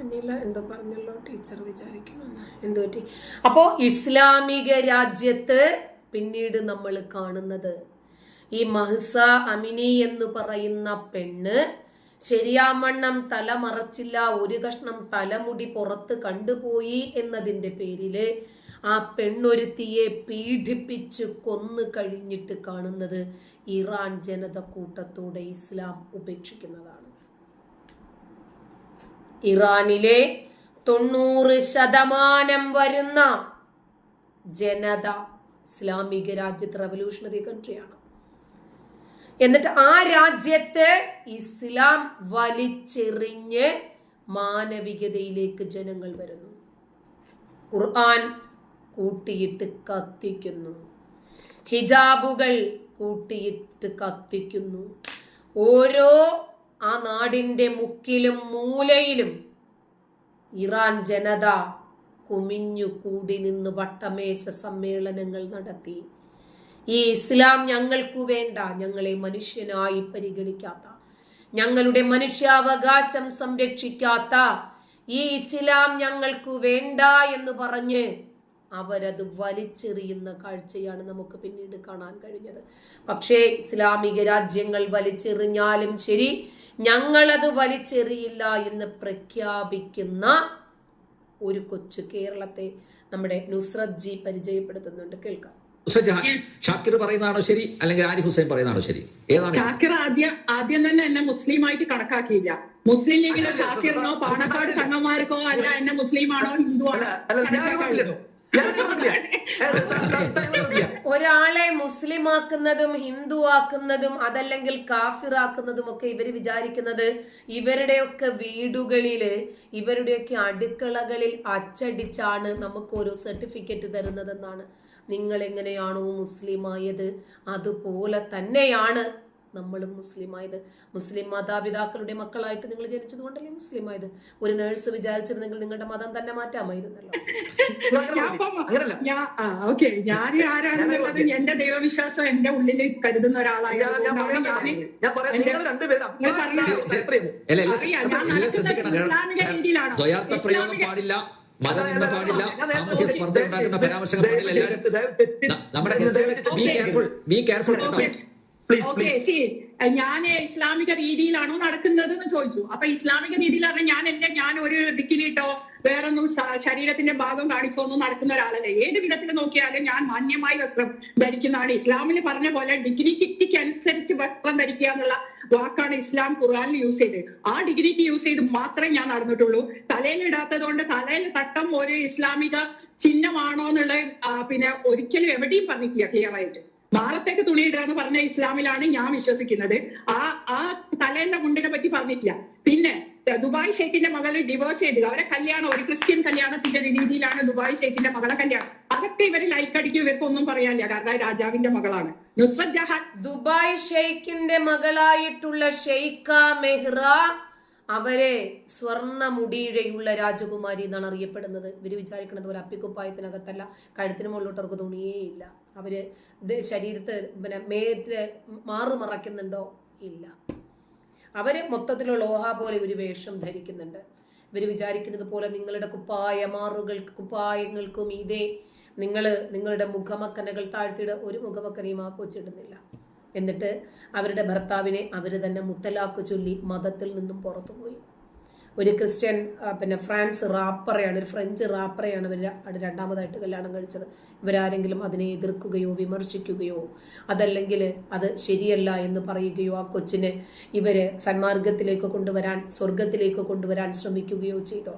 അനില എന്തോ പറഞ്ഞല്ലോ ടീച്ചർ വിചാരിക്കണമെന്ന് എന്ത് പറ്റി? അപ്പോൾ ഇസ്ലാമിക രാജ്യത്ത് പിന്നീട് നമ്മൾ കാണുന്നത് ഈ മഹ്സ അമിനി എന്ന് പറയുന്ന പെണ്ണ് ശരിയാമണ്ണം തല മറച്ചില്ല ഒരു കഷ്ണം തലമുടി പുറത്ത് കണ്ടുപോയി എന്നതിന്റെ പേരിൽ ആ പെണ്ണൊരുത്തിയെ പീഡിപ്പിച്ച് കൊന്നു കഴിഞ്ഞിട്ട് കാണുന്നത് ഇറാൻ ജനത കൂട്ടത്തോടെ ഇസ്ലാം ഉപേക്ഷിക്കുന്നതാണ്. ഇറാനിലെ തൊണ്ണൂറ് ശതമാനം വരുന്ന ജനത ഇസ്ലാമിക രാജ്യത്ത് റവല്യൂഷണറി കൺട്രിയാണ് എന്നിട്ട് ആ രാജ്യത്തെ ഇസ്ലാം വലിച്ചെറിഞ്ഞ് മാനവികതയിലേക്ക് ജനങ്ങൾ വരുന്നു. ഖുർആൻ കൂട്ടിയിട്ട് കത്തിക്കുന്നു. ഹിജാബുകൾ കൂട്ടിയിട്ട് കത്തിക്കുന്നു. ഓരോ ആ നാടിന്റെ മുക്കിലും മൂലയിലും ഇറാൻ ജനത കുമിഞ്ഞു കൂടി നിന്ന് വട്ടമേശ സമ്മേളനങ്ങൾ നടത്തി. ഈ ഇസ്ലാം ഞങ്ങൾക്കു വേണ്ട ഞങ്ങളെ മനുഷ്യനായി പരിഗണിക്കാത്ത ഞങ്ങളുടെ മനുഷ്യാവകാശം സംരക്ഷിക്കാത്ത ഈ ഇസ്ലാം ഞങ്ങൾക്കു വേണ്ട എന്ന് പറഞ്ഞ് അവരത് വലിച്ചെറിയുന്ന കാഴ്ചയാണ് നമുക്ക് പിന്നീട് കാണാൻ കഴിഞ്ഞത്. പക്ഷേ ഇസ്ലാമിക രാജ്യങ്ങൾ വലിച്ചെറിഞ്ഞാലും ശരി ഞങ്ങളത് വലിച്ചെറിയില്ല എന്ന് പ്രഖ്യാപിക്കുന്ന ഒരു കൊച്ചു കേരളത്തെ നമ്മുടെ നുസ്രത് ജി പരിചയപ്പെടുത്തുന്നുണ്ട്. കേൾക്കാം. ഷാക്കിർ പറയുന്നതാണോ ശരി? അല്ലെങ്കിൽ ആരിഫ് ഹുസൈൻ പറയുന്നതാണോ ശരി? ഏതാണ്? ഷാക്കിർ ആദ്യം ആദ്യം തന്നെ എന്നെ മുസ്ലിമായിട്ട് കണക്കാക്കിയില്ല. മുസ്ലിം ലീഗിലെ ഷാക്കിറിനോ പാണക്കാട് കണ്ണന്മാർക്കോ അല്ല എന്നെ മുസ്ലിമാണോ ഹിന്ദുവാണോ ഒരാളെ മുസ്ലിം ആക്കുന്നതും ഹിന്ദു ആക്കുന്നതും അതല്ലെങ്കിൽ കാഫിറാക്കുന്നതും ഒക്കെ ഇവർ വിചാരിക്കുന്നത് ഇവരുടെയൊക്കെ വീടുകളിൽ ഇവരുടെയൊക്കെ അടുക്കളകളിൽ അച്ചടിച്ചാണ് നമുക്ക് ഓരോ സർട്ടിഫിക്കറ്റ് തരുന്നതെന്നാണ്. നിങ്ങൾ എങ്ങനെയാണോ മുസ്ലിമായത്? അതുപോലെ തന്നെയാണ് നമ്മളും മുസ്ലിമായത്. മുസ്ലിം മാതാപിതാക്കളുടെ മക്കളായിട്ട് നിങ്ങൾ ജനിച്ചത് കൊണ്ടല്ലേ മുസ്ലിമായത്? ഒരു നേഴ്സ് വിചാരിച്ചിരുന്നെങ്കിൽ നിങ്ങളുടെ മതം തന്നെ മാറ്റാമായിരുന്നല്ലോ. ഞാൻ ആരാണെന്നുള്ളത് എന്റെ ദൈവവിശ്വാസം എന്റെ ഉള്ളിൽ കരുതുന്ന ഒരാളായിരുന്നു ദ്വയാർത്ഥ പ്രയോഗം പാടില്ല മതനിന്ദ പാടില്ല സാമൂഹ്യ സ്പർദ്ധ ഉണ്ടാക്കുന്ന പരാമർശങ്ങൾ പാടില്ല എല്ലാവരും. നമ്മുടെ ബി കെയർഫുൾ ബി കെയർഫുൾ കേട്ടോ. ഓക്കെ സി ഞാൻ ഇസ്ലാമിക രീതിയിലാണോ നടക്കുന്നത് എന്ന് ചോദിച്ചു. അപ്പൊ ഇസ്ലാമിക രീതിയിലാണ് ഞാൻ എന്റെ ഞാൻ ഒരു ഡിക്കിലിട്ടോ വേറൊന്നും ശരീരത്തിന്റെ ഭാഗം കാണിച്ചോ ഒന്നും നടക്കുന്ന ഒരാളല്ലേ. ഏത് വിധത്തിൽ നോക്കിയാലും ഞാൻ മാന്യമായി വസ്ത്രം ധരിക്കുന്നതാണ്. ഇസ്ലാമിൽ പറഞ്ഞ പോലെ ഡിഗ്രി കിറ്റിക്ക് അനുസരിച്ച് വസ്ത്രം ധരിക്കുക എന്നുള്ള വാക്കാണ് ഇസ്ലാം ഖുർആനിൽ യൂസ് ചെയ്ത് ആ ഡിഗ്രിക്ക് യൂസ് ചെയ്ത് മാത്രമേ ഞാൻ നടന്നിട്ടുള്ളൂ. തലയിൽ ഇടാത്തത് കൊണ്ട് തലയിൽ തട്ടം ഒരു ഇസ്ലാമിക ചിഹ്നമാണോ എന്നുള്ള പിന്നെ ഒരിക്കലും എവിടെയും പറഞ്ഞിട്ടില്ല ക്ലിയർ ആയിട്ട്. തുണിയിടുക എന്ന് പറഞ്ഞ ഇസ്ലാമിലാണ് ഞാൻ വിശ്വസിക്കുന്നത്. ആ ആ തലേന്റെ മുണ്ടിനെ പറ്റി പറഞ്ഞിട്ടില്ല. പിന്നെ ദുബായ് ഷെയ്ഖിന്റെ മകളെ ഡിവോഴ്സ് ചെയ്തു. അവരെ കല്യാണം ഒരു ക്രിസ്ത്യൻ കല്യാണത്തിന്റെ രീതിയിലാണ് ദുബായ് ഷെയ്ഖിന്റെ മകളെ കല്യാണം. അതൊക്കെ ഇവർ ലൈക്കടിക്കും ഇവർക്കൊന്നും പറയാനില്ല. കാരണം രാജാവിന്റെ മകളാണ്. നുസ്രത് ജഹാൻ ദുബായ് ഷെയ്ഖിന്റെ മകളായിട്ടുള്ള ഷെയ്ഖ മെഹ്റ അവരെ സ്വർണമുടിയിഴയുള്ള രാജകുമാരി എന്നാണ് അറിയപ്പെടുന്നത്. ഇവർ വിചാരിക്കുന്നത് പോലെ അപ്പിക്കുപ്പായത്തിനകത്തല്ല കഴുത്തിന് മുകളിലോട്ട് അവർക്ക് തുണിയേ ഇല്ല അവർ ശരീരത്തെ പിന്നെ മേത്ത് മാറു മറയ്ക്കുന്നുണ്ടോ ഇല്ല. അവർ മൊത്തത്തിലുള്ള ലോഹ പോലെ ഒരു വേഷം ധരിക്കുന്നുണ്ട്. ഇവർ വിചാരിക്കുന്നത് പോലെ നിങ്ങളുടെ കുപ്പായ മാറുകൾക്ക് കുപ്പായങ്ങൾക്കും ഇതേ നിങ്ങൾ നിങ്ങളുടെ മുഖമക്കനകൾ താഴ്ത്തിയിട ഒരു മുഖമക്കനയും ആ കൊച്ചിടുന്നില്ല. എന്നിട്ട് അവരുടെ ഭർത്താവിനെ അവർ തന്നെ മുത്തലാക്ക് ചൊല്ലി മതത്തിൽ നിന്നും പുറത്തുപോയി ഒരു ക്രിസ്ത്യൻ പിന്നെ ഫ്രാൻസ് റാപ്പറയാണ് ഒരു ഫ്രഞ്ച് റാപ്പറയാണ് ഇവർ രണ്ടാമതായിട്ട് കല്യാണം കഴിച്ചത്. ഇവരാരെങ്കിലും അതിനെ എതിർക്കുകയോ വിമർശിക്കുകയോ അതല്ലെങ്കിൽ അത് ശരിയല്ല എന്ന് പറയുകയോ ആ കൊച്ചിനെ ഇവരെ സന്മാർഗത്തിലേക്ക് കൊണ്ടുവരാൻ സ്വർഗത്തിലേക്ക് കൊണ്ടുവരാൻ ശ്രമിക്കുകയോ ചെയ്തോ.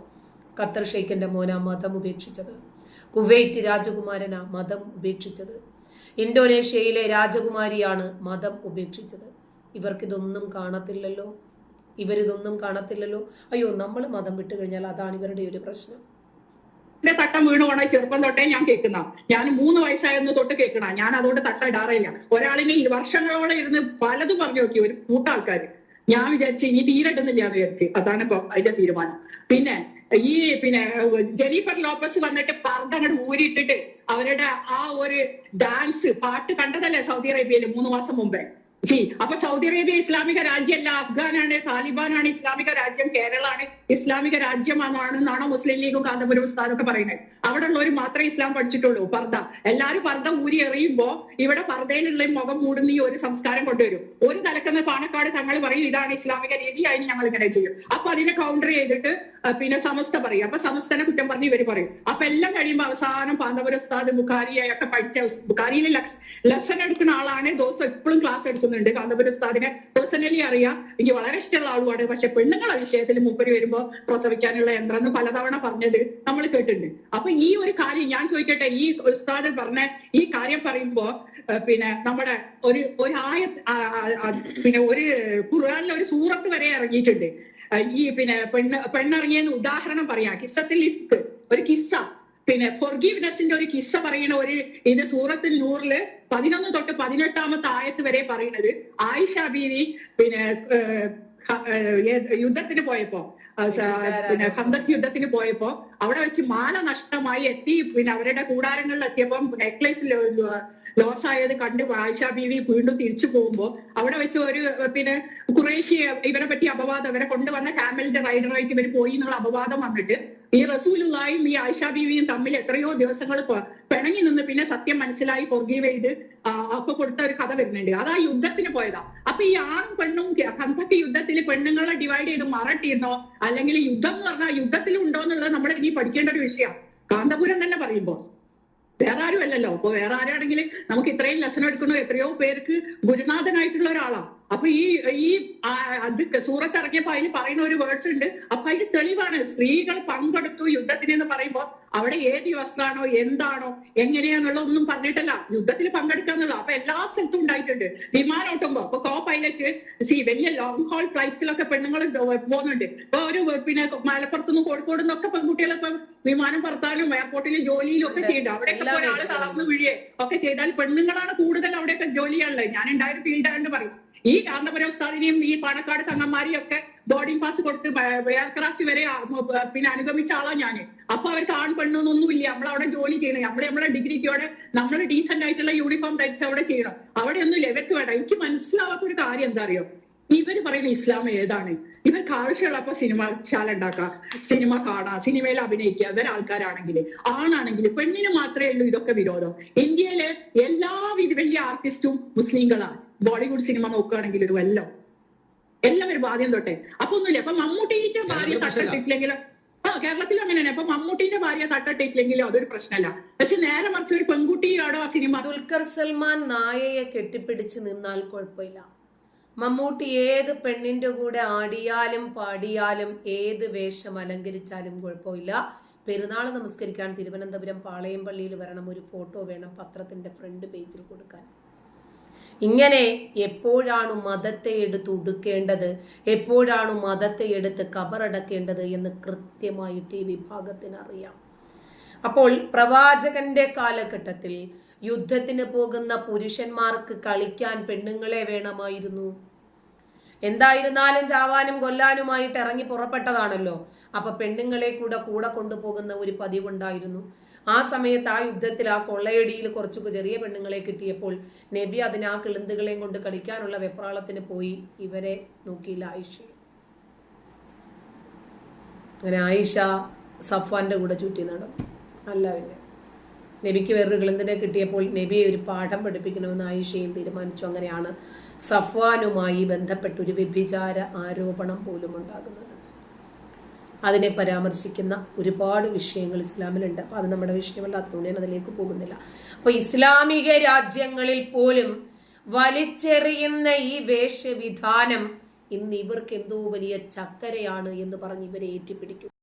ഖത്തർ ഷെയ്ഖിന്റെ മോന മതം ഉപേക്ഷിച്ചത്. കുവൈറ്റ് രാജകുമാരനാ മതം ഉപേക്ഷിച്ചത്. ഇന്തോനേഷ്യയിലെ രാജകുമാരിയാണ് മതം ഉപേക്ഷിച്ചത്. ഇവർക്കിതൊന്നും കാണത്തില്ലല്ലോ. ഇവരിതൊന്നും കാണത്തില്ലല്ലോ. അയ്യോ നമ്മൾ മതം വിട്ട് കഴിഞ്ഞാൽ അതാണ് ഇവരുടെ ഒരു പ്രശ്നം. എന്റെ തട്ടം വീണ് പോണ ചെറുപ്പം തൊട്ടേ ഞാൻ കേൾക്കുന്ന. ഞാൻ മൂന്ന് വയസ്സായിരുന്നു തൊട്ട് കേൾക്കണ. ഞാൻ അതുകൊണ്ട് തട്ട ഇടാറില്ല ഒരാളിനെ വർഷങ്ങളോളം ഇരുന്ന് പലതും പറഞ്ഞു നോക്കി ഒരു കൂട്ടാൾക്കാര് ഞാൻ വിചാരിച്ചു ഇനി തീരട്ടുന്നില്ല എന്ന് വിചാരിച്ചു. അതാണ് അതിന്റെ തീരുമാനം. പിന്നെ ഈ പിന്നെ ജെനീഫർ ലോപ്പസ് വന്നിട്ട് പർദ്ദങ്ങട് ഊരിയിട്ടിട്ട് അവരുടെ ആ ഒരു ഡാൻസ് പാട്ട് കണ്ടതല്ലേ സൗദി അറേബ്യയിൽ മൂന്ന് മാസം മുമ്പേ? സി അപ്പൊ സൗദി അറേബ്യ ഇസ്ലാമിക രാജ്യമല്ല അഫ്ഗാനാണ് താലിബാനാണ് ഇസ്ലാമിക രാജ്യം കേരളാണ് ഇസ്ലാമിക രാജ്യമാണെന്നാണോ മുസ്ലിം ലീഗും കാന്തപുരം ഒക്കെ പറയുന്നത്. അവിടെ ഉള്ളവർ മാത്രമേ ഇസ്ലാം പഠിച്ചിട്ടുള്ളൂ. പർദ്ദ. എല്ലാരും പർദ്ദ ഊരി എറിയുമ്പോ ഇവിടെ പർദ്ദയിലുള്ള മുഖം മൂടുന്ന ഈ ഒരു സംസ്കാരം കൊണ്ടുവരും. ഒരു തലക്കുന്ന പാണക്കാട് തങ്ങൾ പറയും ഇതാണ് ഇസ്ലാമിക രീതി അതിന് ഞങ്ങൾ ഇങ്ങനെ ചെയ്യും. അപ്പൊ അതിനെ കൗണ്ടർ ചെയ്തിട്ട് പിന്നെ സമസ്ത പറയും. അപ്പൊ സമസ്തനെ കുറ്റം പറഞ്ഞ് ഇവർ പറയും. അപ്പൊ എല്ലാം കഴിയുമ്പോ അവസാനം പാന്തപുര ഉസ്താദ് ബുഖാരിയെ ഒക്കെ പഠിച്ച ബുഖാരിയിലെ ലെസൺ എടുക്കുന്ന ആളാണ്. ദിവസം എപ്പോഴും ക്ലാസ് എടുക്കുന്നുണ്ട്. കാന്തപുര ഉസ്താദിനെ പേഴ്സണലി അറിയാം. എനിക്ക് വളരെ ഇഷ്ടമുള്ള ആളുമാണ്. പക്ഷെ പെണ്ണുങ്ങളെ വിഷയത്തിൽ മൂപ്പര് വരുമ്പോ പ്രസവിക്കാനുള്ള യന്ത്രം എന്ന് പലതവണ പറഞ്ഞത് നമ്മൾ കേട്ടിട്ടുണ്ട്. അപ്പൊ ഈ ഒരു കാര്യം ഞാൻ ചോദിക്കട്ടെ ഈ ഉസ്താദ് പറഞ്ഞ ഈ കാര്യം പറയുമ്പോ പിന്നെ നമ്മുടെ ഒരു ഒരു ആയ പിന്നെ ഒരു ഖുർആാനിലെ ഒരു സൂറത്ത് വരെ ഇറങ്ങിയിട്ടുണ്ട്. ഈ പിന്നെ പെണ്ണ് പെണ്ണിറങ്ങിയെന്ന് ഉദാഹരണം പറയാം. കിസ്സത്തിൽ ഇഫ്ക് ഒരു കിസ്സ. പിന്നെ ഫൊർഗീവ്നെസിന്റെ ഒരു കിസ്സ പറയുന്ന ഒരു ഇത് സൂറത്തിൽ നൂറിൽ പതിനൊന്ന് തൊട്ട് പതിനെട്ടാമത്തെ ആയത്ത് വരെ പറയുന്നത് ആയിഷ ബീവി പിന്നെ യുദ്ധത്തിന് പോയപ്പോ. പിന്നെ കന്തക് യുദ്ധത്തിന് പോയപ്പോ അവിടെ വെച്ച് മാല നഷ്ടമായി എത്തി. പിന്നെ അവരുടെ കൂടാരങ്ങളിൽ എത്തിയപ്പം നെക്ലേസ് ലോസ് ആയത് കണ്ട് ആയിഷ ബീവി വീണ്ടും തിരിച്ചു പോകുമ്പോ അവിടെ വെച്ച് ഒരു പിന്നെ കുറേശ്ശി ഇവരെ പറ്റി അപവാദം ഇവരെ കൊണ്ടുവന്ന കാമലിന്റെ റൈഡറായിട്ട് ഇവർ പോയി എന്നുള്ള അപവാദം വന്നിട്ട് ഈ റസൂലുള്ളായും ഈ ആയിഷ ബീവിയും തമ്മിൽ എത്രയോ ദിവസങ്ങൾ പിണങ്ങി നിന്ന് പിന്നെ സത്യം മനസ്സിലായി പൊറുകി ചെയ്ത് ആ, അപ്പൊ കൊടുത്ത ഒരു കഥ വരുന്നുണ്ട്. അത് ആ യുദ്ധത്തിന് പോയതാ. അപ്പൊ ഈ ആണും പെണ്ണും ഹന്തക്ക് യുദ്ധത്തിൽ പെണ്ണുങ്ങളെ ഡിവൈഡ് ചെയ്ത് മറട്ടിയിരുന്നോ അല്ലെങ്കിൽ യുദ്ധം എന്ന് പറഞ്ഞാൽ യുദ്ധത്തിൽ ഉണ്ടോ എന്നുള്ളത് നമ്മൾ ഇനി പഠിക്കേണ്ട ഒരു വിഷയമാണ് കാന്തപുരം തന്നെ പറയുമ്പോ. വേറെ ആരും അല്ലല്ലോ. അപ്പൊ വേറെ ആരാണെങ്കിൽ നമുക്ക് ഇത്രയും ലെസൺ എടുക്കുന്ന എത്രയോ പേർക്ക് ഗുരുനാഥനായിട്ടുള്ള ഒരാളാ. അപ്പൊ ഈ ഈ അത് സൂറത്ത് ഇറങ്ങിയപ്പോ അതിൽ പറയുന്ന ഒരു വേർഡ്സ് ഉണ്ട്. അപ്പൊ അതിന് തെളിവാണ്. സ്ത്രീകൾ പങ്കെടുത്തു യുദ്ധത്തിന് എന്ന് പറയുമ്പോ അവിടെ ഏത് വസ്ത്രമാണോ എന്താണോ എങ്ങനെയാന്നുള്ള ഒന്നും പറഞ്ഞിട്ടല്ല. യുദ്ധത്തിൽ പങ്കെടുക്കാന്നുള്ള അപ്പൊ എല്ലാ സ്ഥലത്തും ഉണ്ടായിട്ടുണ്ട്. വിമാനം ഓട്ടുമ്പോ അപ്പൊ കോ പൈലറ്റ് സി വലിയ ലോങ് ഹോൾ ഫ്ലൈറ്റ്സിലൊക്കെ പെണ്ണുങ്ങൾ പോകുന്നുണ്ട്. ഇപ്പൊ ഒരു പിന്നെ മലപ്പുറത്തുനിന്ന് കോഴിക്കോട് നിന്നൊക്കെ പെൺകുട്ടികളെ ഇപ്പൊ വിമാനം പറത്താനും എയർപോർട്ടിൽ ജോലിയിലും ഒക്കെ ചെയ്യുന്നുണ്ട് അവിടെയൊക്കെ ഒരാൾ തളർന്നു വിഴിയെ ഒക്കെ ചെയ്താൽ പെണ്ണുങ്ങളാണ് കൂടുതൽ അവിടെയൊക്കെ ജോലി ഞാൻ ഉണ്ടായ ഫീൽഡ് ആയതുകൊണ്ട് പറയും. ഈ കാന്തപുരം ഉസ്താദിനെയും ഈ പാണക്കാട് തങ്ങന്മാരെയും ഒക്കെ ബോർഡിംഗ് പാസ് കൊടുത്ത് എയർക്രാഫ്റ്റ് വരെ പിന്നെ അനുഗമിച്ച ആളാ ഞാൻ. അപ്പൊ അവർക്ക് ആൺ പെണ്ണൊന്നൊന്നുമില്ല നമ്മളവിടെ ജോലി ചെയ്യണം. നമ്മളെ നമ്മളെ ഡിഗ്രിക്കോടെ നമ്മൾ ഡീസെന്റ് ആയിട്ടുള്ള യൂണിഫോം ധരിച്ച് അവിടെ ചെയ്യണം. അവിടെ ഒന്നും ഇവർക്ക് വേണ്ട. എനിക്ക് മനസ്സിലാവാത്ത ഒരു കാര്യം എന്താ അറിയോ ഇവർ പറയുന്ന ഇസ്ലാം ഏതാണ്? ഇവർക്ക് ആവശ്യമുള്ളപ്പോ സിനിമ ശാല ഉണ്ടാക്കാം സിനിമ കാണാം സിനിമയിൽ അഭിനയിക്കുക. ഇവർ ആൾക്കാരാണെങ്കിൽ ആണാണെങ്കിൽ പെണ്ണിന് മാത്രമേ ഉള്ളൂ ഇതൊക്കെ വിരോധം. ഇന്ത്യയിലെ എല്ലാ വലിയ ആർട്ടിസ്റ്റും മുസ്ലിങ്ങളാണ്. ബോളിവുഡ് സിനിമ നോക്കുകയാണെങ്കിൽ ഒരു വല്ലോ എല്ലാവരും ആദ്യം തൊട്ടെ. അപ്പൊ ഒന്നുമില്ല. അപ്പൊ മമ്മൂട്ടിന്റെ ഭാര്യ തട്ടിട്ടില്ലെങ്കിൽ തട്ടിട്ടില്ലെങ്കിലും ആ കേരളത്തിൽ അങ്ങനെയാണ് അപ്പൊ മമ്മൂട്ടിന്റെ ഭാര്യ തട്ടിട്ടില്ലെങ്കിലും അതൊരു പ്രശ്നമല്ല. പക്ഷെ നേരെ മറിച്ച് ഒരു പെൺകുട്ടിയോടോ ആ സിനിമ ദുൽഖർ സൽമാൻ നായയെ കെട്ടിപ്പിടിച്ച് നിന്നാൽ കുഴപ്പമില്ല. മമ്മൂട്ടി ഏത് പെണ്ണിന്റെ കൂടെ ആടിയാലും പാടിയാലും ഏത് വേഷം അലങ്കരിച്ചാലും കുഴപ്പമില്ല. പെരുന്നാൾ നമസ്കരിക്കാൻ തിരുവനന്തപുരം പാളയം പള്ളിയിൽ വരണം. ഒരു ഫോട്ടോ വേണം പത്രത്തിന്റെ ഫ്രണ്ട് പേജിൽ കൊടുക്കാൻ. ഇങ്ങനെ എപ്പോഴാണ് മതത്തെ എടുത്ത് ഉടുക്കേണ്ടത്? എപ്പോഴാണ് മതത്തെ എടുത്ത് കബറടക്കേണ്ടത് എന്ന് കൃത്യമായിട്ട് ഈ വിഭാഗത്തിന് അറിയാം അപ്പോൾ പ്രവാചകന്റെ കാലഘട്ടത്തിൽ യുദ്ധത്തിന് പോകുന്ന പുരുഷന്മാർക്ക് കളിക്കാൻ പെണ്ണുങ്ങളെ വേണമായിരുന്നു. എന്തായിരുന്നാലും ചാവാനും കൊല്ലാനുമായിട്ട് ഇറങ്ങി പുറപ്പെട്ടതാണല്ലോ. അപ്പൊ പെണ്ണുങ്ങളെ കൂടെ കൂടെ കൊണ്ടുപോകുന്ന ഒരു പതിവുണ്ടായിരുന്നു. ആ സമയത്ത് ആ യുദ്ധത്തിൽ ആ കൊള്ളയടിയിൽ കുറച്ചു ചെറിയ പെണ്ണുങ്ങളെ കിട്ടിയപ്പോൾ നബി അതിന് ആ കിളുന്തുകളെയും കൊണ്ട് കളിക്കാനുള്ള വെപ്രാളത്തിന് പോയി ഇവരെ നോക്കിയില്ല ആയിഷ അങ്ങനെ ആയിഷ സഫ്വാന്റെ കൂടെ ചുറ്റി നടന്നു. അല്ല പിന്നെ. നബിക്ക് വേറൊരു കിളുന്തിനെ കിട്ടിയപ്പോൾ നബിയെ ഒരു പാഠം പഠിപ്പിക്കണമെന്ന് ആയിഷയും തീരുമാനിച്ചു. അങ്ങനെയാണ് സഫ്വാനുമായി ബന്ധപ്പെട്ട ഒരു വ്യഭിചാര ആരോപണം പോലും ഉണ്ടാകുന്നത് അതിനെ പരാമർശിക്കുന്ന ഒരുപാട് വിഷയങ്ങൾ ഇസ്ലാമിലുണ്ട്. അപ്പൊ അത് നമ്മുടെ വിഷയമല്ലാത്തതുകൊണ്ട് ഞാൻ അതിലേക്ക് പോകുന്നില്ല. അപ്പൊ ഇസ്ലാമിക രാജ്യങ്ങളിൽ പോലും വലിച്ചെറിയുന്ന ഈ വേഷവിധാനം ഇന്ന് ഇവർക്ക് എന്തോ വലിയ ചക്കരയാണ് എന്ന് പറഞ്ഞ് ഇവരെ ഏറ്റിപ്പിടിക്കും